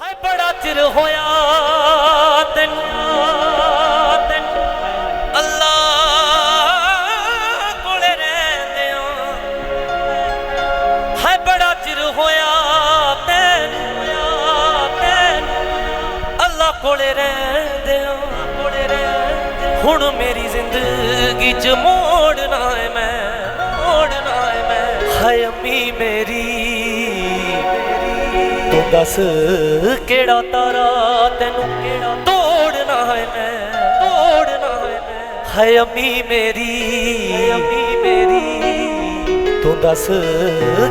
ਹਾਏ ਬੜਾ ਚਿਰ ਹੋਇਆ ਤੈਨੂੰ ਤੈਨੂੰ ਅੱਲਾ ਕੋਲੇ ਰਹਿੰਦਿਆਂ। ਹਾਏ ਬੜਾ ਚਿਰ ਹੋਇਆ ਤੈਨੂੰ ਅੱਲਾ ਕੋਲੇ ਰਹਿੰਦਿਆਂ ਕੋਲੇ ਰਹਿੰਦਿਆਂ। ਹੁਣ ਮੇਰੀ ਜ਼ਿੰਦਗੀ ਚ ਮੋੜਨਾ ਹੈ ਮੈਂ। ਦੱਸ ਕਿਹੜਾ ਤਾਰਾ ਤੈਨੂੰ ਕਿਹੜਾ ਤੋੜਨਾ ਹੈ ਮੈਂ? ਤੋੜਨਾ ਹੈ ਮੈਂ। ਹਾਏ ਅੰਮੀ ਮੇਰੀ ਅੰਮੀ ਮੇਰੀ। ਤੂੰ ਦੱਸ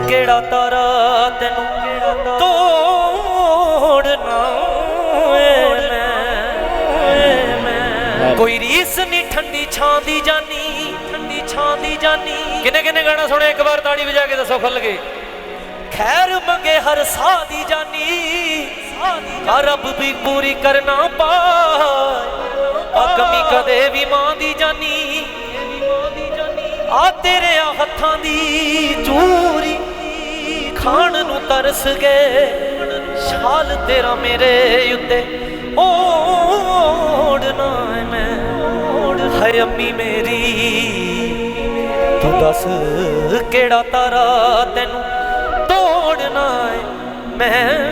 ਕਿਹੜਾ ਤਾਰਾ ਤੈਨੂੰ ਕਿਹੜਾ ਤੋੜਨਾ ਕੋਈ ਰੀਸ ਨਹੀਂ ਠੰਡੀ ਛਾਂ ਦੀ ਜਾਨੀ, ਠੰਡੀ ਛਾਂ ਦੀ ਜਾਨੀ। ਕਿਨੇ ਕਿਨੇ ਗਾਣਾ ਸੁਣਿਆ? ਇੱਕ ਵਾਰ ਤਾੜੀ ਵਜਾ ਕੇ ਦੱਸੋ ਖੁੱਲ ਕੇ। ਖੈਰ ਮੰਗੇ ਹਰ ਸਾਹ ਦੀ ਜਾਨੀ। ਆ ਰੱਬ ਵੀ ਪੂਰੀ ਕਰਨਾ ਪਾਏ। ਆ ਕਮੀ ਕਦੇ ਵੀ ਮਾਂ ਦੀ ਜਾਨੀ। ਆ ਤੇਰੇ ਹੱਥਾਂ ਦੀ ਚੂਰੀ। ਖਾਣ ਨੂੰ ਤਰਸ ਗਏ। ਛਾਲ ਤੇਰਾ ਮੇਰੇ ਉੱਤੇ। ਓੜਨਾ ਹੈ ਮੈਂ। ਹਾਏ ਅੰਮੀ ਮੇਰੀ। ਤੂੰ ਦੱਸ ਕਿਹੜਾ ਤਾਰਾ ਤੈਨੂੰ ਤੋੜਨਾ ਏ ਮੈਂ